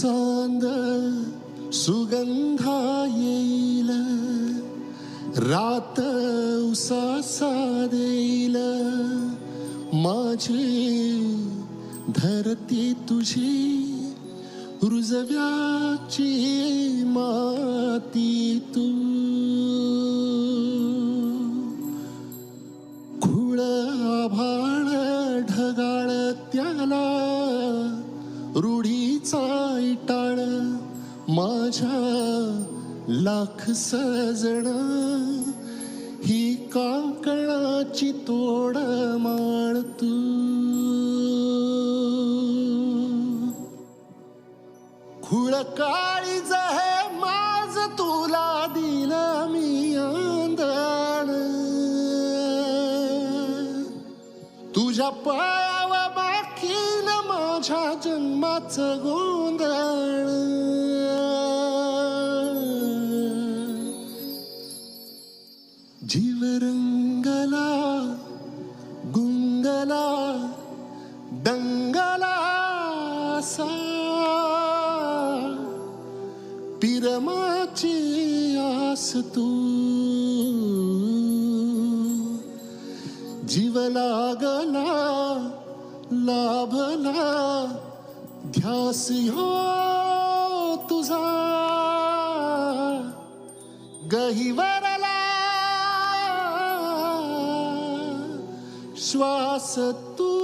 சாந்த சுகந்தாயில ராத்த உசாசாதையில மாஜி धरती तुझी रुजव्याची माती तू. खुळ आभाळ ढगाळ त्याला रूढीचा इटाळ माझ्या लाख सजण. ही काकणाची तोड माळ तू. खुळ काळीज हे माझ तुला दिलं मी आंधळ तुझ्या पायावर बाकील माझ्या जन्माचं गोंधळ. जीवरंगला गुंगला दंगला सा पिरमाची आस तू. जीव लागला लाभला ध्यास हो तुझा. गहिवरला श्वास तू